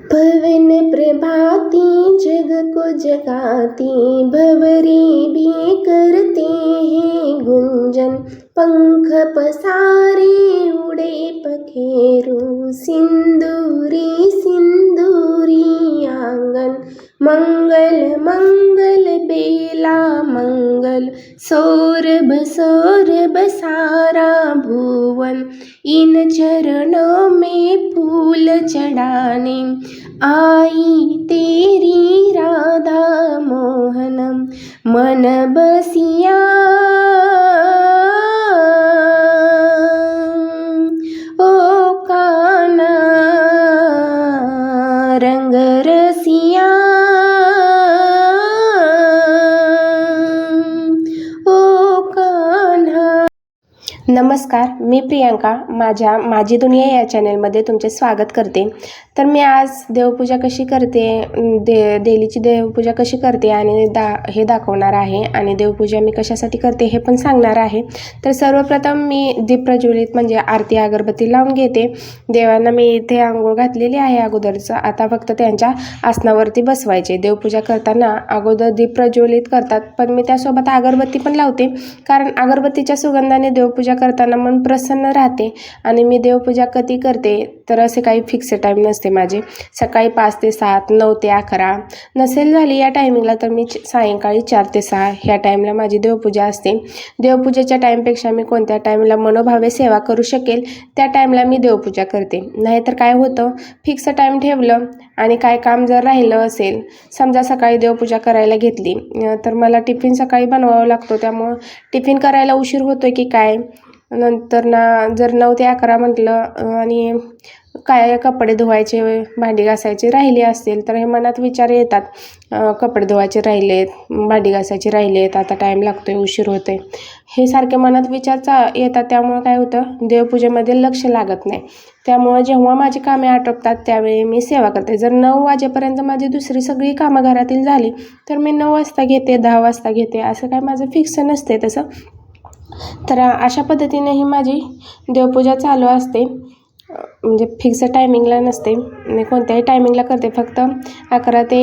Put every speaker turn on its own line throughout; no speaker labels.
भवन प्रभाती जग को जगाती भवरे भी करते हैं गुंजन पंख पसारे उडे पखेरे। सौरभ सौरभ सारा भुवन इन चरणों में फूल चढ़ाने। आई तेरी राधा मोहनम मन बसिया। ओ काना रंग रस नमस्कार मी प्रियांका. माझ्या माझी दुनिया या चॅनलमध्ये तुमचे स्वागत करते. तर मी आज देवपूजा कशी करते दे डेलीची देवपूजा कशी करते आणि दा हे दाखवणार आहे आणि देवपूजा मी कशासाठी करते हे पण सांगणार आहे. तर सर्वप्रथम मी दीप प्रज्वलित म्हणजे आरती अगरबत्ती लावून घेते. देवांना मी इथे आंघोळ घातलेली आहे अगोदरचं. आता फक्त त्यांच्या आसनावरती बसवायचे. देवपूजा करताना अगोदर दीप प्रज्वलित करतात पण मी त्यासोबत अगरबत्ती पण लावते. कारण अगरबत्तीच्या सुगंधाने देवपूजा करताना मन प्रसन्न राहते आणि मी देवपूजा कधी करते तर असे काही फिक्स टाईम नसते माझे. सकाळी पाच ते सात नऊ ते अकरा नसेल झाली या टायमिंगला तर मी च- सायंकाळी चार ते सहा ह्या टाईमला माझी देवपूजा असते. देवपूजेच्या टाईमपेक्षा मी कोणत्या टाईमला मनोभावे सेवा करू शकेल त्या टाईमला मी देवपूजा करते. नाहीतर काय होतं? फिक्स टाईम ठेवलं आणि काय काम जर राहिलं असेल समजा सकाळी देवपूजा करायला घेतली तर मला टिफिन सकाळी बनवावा लागतो. त्यामुळं टिफिन करायला उशीर होतो की काय? नंतर ना जर नऊ ते अकरा म्हटलं आणि काय कपडे धुवायचे भांडी घासायचे राहिले असतील तर हे मनात विचार येतात. कपडे धुवायचे राहिलेत भांडी घासायचे राहिलेत आता टाईम लागतो आहे उशीर होतोय. हे सारखे मनात विचार चा येतात त्यामुळं काय होतं देवपूजेमध्ये लक्ष लागत नाही. त्यामुळं जेव्हा माझी कामे आटोपतात त्यावेळी मी सेवा करते. जर नऊ वाजेपर्यंत माझी दुसरी सगळी कामं घरातील झाली तर मी नऊ वाजता घेते दहा वाजता घेते असं काय माझं फिक्स नसते तसं. तर अशा पद्धतीने ही माझी देवपूजा चालू असते. म्हणजे फिक्स टायमिंगला नसते. मी कोणत्याही टायमिंगला करते. फक्त अकरा ते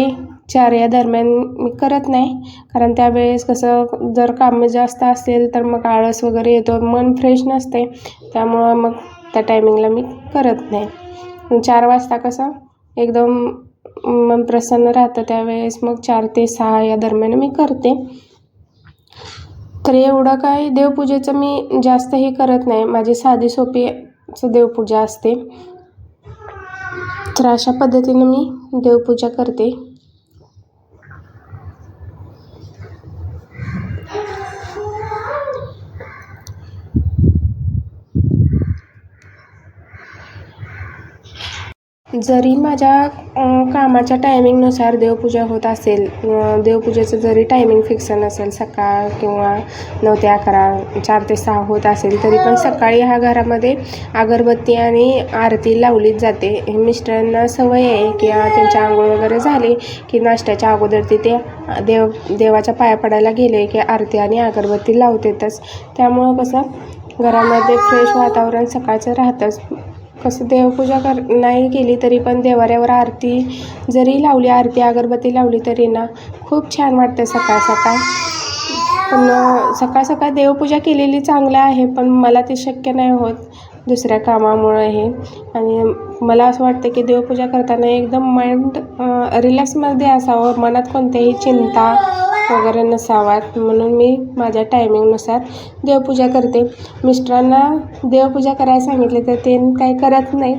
चार या दरम्यान मी करत नाही. कारण त्यावेळेस कसं जर कामं जास्त असेल तर मग आळस वगैरे येतो. मन फ्रेश नसते. त्यामुळं मग त्या टायमिंगला मी करत नाही. चार वाजता कसं एकदम मन प्रसन्न राहतं त्यावेळेस. मग चार ते सहा या दरम्यान मी करते. तर एवढं काय देवपूजेचं मी जास्त हे करत नाही. माझी साधी सोपीचं देवपूजा असते. तर अशा पद्धतीनं मी देवपूजा करते. जरी माझ्या कामाच्या टायमिंगनुसार देवपूजा होत असेल देवपूजेचं जरी टायमिंग फिक्स नसेल सकाळ किंवा नऊ ते अकरा चार ते सहा होत असेल तरी पण सकाळी ह्या घरामध्ये अगरबत्ती आणि आरती लावलीच जाते. हे मिस्टरांना सवय आहे की त्यांच्या त्यांची आंघोळ वगैरे झाली की नाश्त्याच्या अगोदर तिथे देव देवाच्या पाया पडायला गेले की आरती आणि अगरबत्ती लावतेतच. त्यामुळं कसं घरामध्ये फ्रेश वातावरण सकाळचं राहतंच. कसं देवपूजा कर नाही केली तरी पण देवाऱ्यावर आरती जरी लावली आरती अगरबत्ती लावली तरी ना खूप छान वाटते सकाळ सकाळ. पण सकाळ सकाळ देवपूजा केलेली चांगलं आहे पण मला ते शक्य नाही होत. दुसऱ्या कामामुळं हे आणि मला असं वाटतं की देवपूजा करताना एकदम माइंड रिलॅक्समध्ये असावं. मनात कोणत्याही चिंता वगैरे नसाव्यात म्हणून मी माझ्या टायमिंगनुसार देवपूजा करते. मिस्टरांना देवपूजा करायला सांगितले तर ते काही करत नाही.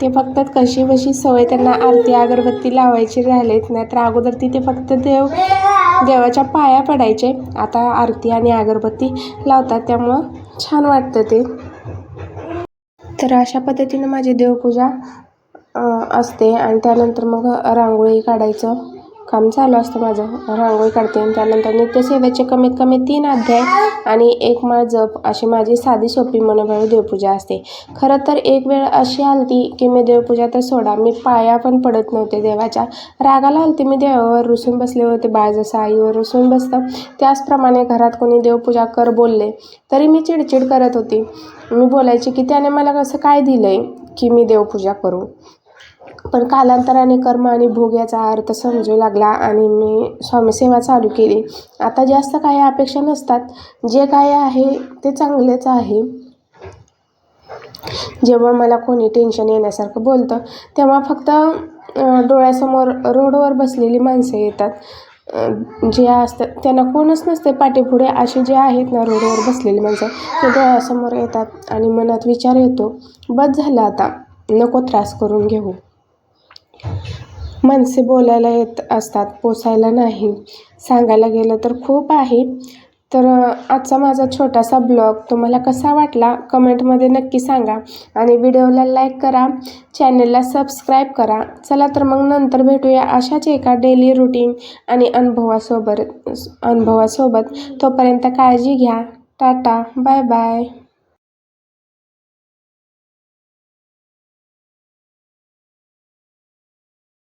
ते फक्त कशी बशी सवय त्यांना आरती अगरबत्ती लावायची राहिलेत. नाही तर अगोदर तिथे फक्त देव देवाच्या पाया पडायचे. आता आरती आणि अगरबत्ती लावतात. त्यामुळं छान वाटतं ते. तर अशा पद्धतीनं माझी देवपूजा असते. आणि त्यानंतर मग रांगोळी काढायचं. काम चालू असतं माझं. रांगोळी काढते आणि त्यानंतर नित्यसेवेचे कमीत कमी तीन अध्याय आणि एक माळ जप अशी माझी साधी सोपी मनोभावी देवपूजा असते. खरं तर एक वेळ अशी आलती की मी देवपूजा तर सोडा मी पाया पण पडत नव्हते देवाच्या. रागाला आलते मी देवावर रुसून बसले होते बाळ जसं आईवर रुसून बसतं. त्याचप्रमाणे घरात कोणी देवपूजा कर बोलले तरी मी चिडचिड करत होती. मी बोलायची की त्याने मला कसं काय दिलं आहे की मी देवपूजा करू? पण कालांतराने कर्म आणि भोग याचा अर्थ समजू लागला आणि मी स्वामीसेवा चालू केली. आता जास्त काही अपेक्षा नसतात. जे काही आहे ते चांगलेच आहे. जेव्हा मला कोणी टेन्शन येण्यासारखं बोलतं तेव्हा फक्त डोळ्यासमोर रोडवर बसलेली माणसं येतात. जे असतात त्यांना कोणच नसते पाठीपुढे. असे जे आहेत ना रोडवर बसलेली माणसं ते डोळ्यासमोर येतात आणि मनात विचार येतो बस झालं आता. नको त्रास करून घेऊ. माणसे बोलायला येत असतात पोसायला नाही. सांगायला गेलं तर खूप आहे. तर आजचा माझा छोटासा ब्लॉग तुम्हाला कसा वाटला? कमेंटमध्ये नक्की सांगा. आणि व्हिडिओला लाईक करा. चॅनलला सबस्क्राईब करा. चला तर मग नंतर भेटूया अशाच एका डेली रुटीन आणि अनुभवासोबत अनुभवासोबत. तोपर्यंत काळजी घ्या. टाटा. Bye bye.